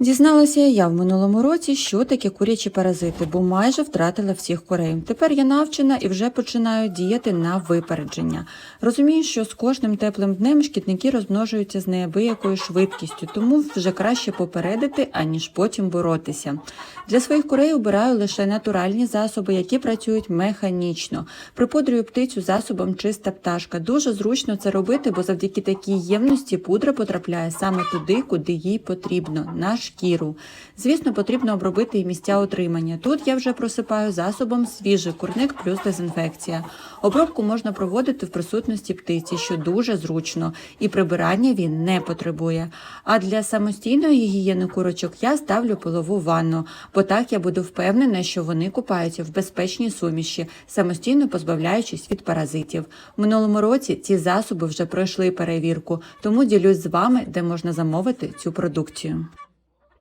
Дізналася я в минулому році, що таке курячі паразити, бо майже втратила всіх курей. Тепер я навчена і вже починаю діяти на випередження. Розумію, що з кожним теплим днем шкідники розмножуються з неабиякою швидкістю, тому вже краще попередити, аніж потім боротися. Для своїх курей обираю лише натуральні засоби, які працюють механічно. Припудрюю птицю засобом чиста пташка. Дуже зручно це робити, бо завдяки такій ємності пудра потрапляє саме туди, куди їй потрібно шкіру. Звісно, потрібно обробити і місця отримання. Тут я вже просипаю засобом свіжий курник плюс дезінфекція. Обробку можна проводити в присутності птиці, що дуже зручно, і прибирання він не потребує. А для самостійної гігієни курочок я ставлю пилову ванну, бо так я буду впевнена, що вони купаються в безпечній суміші, самостійно позбавляючись від паразитів. В минулому році ці засоби вже пройшли перевірку, тому ділюсь з вами, де можна замовити цю продукцію.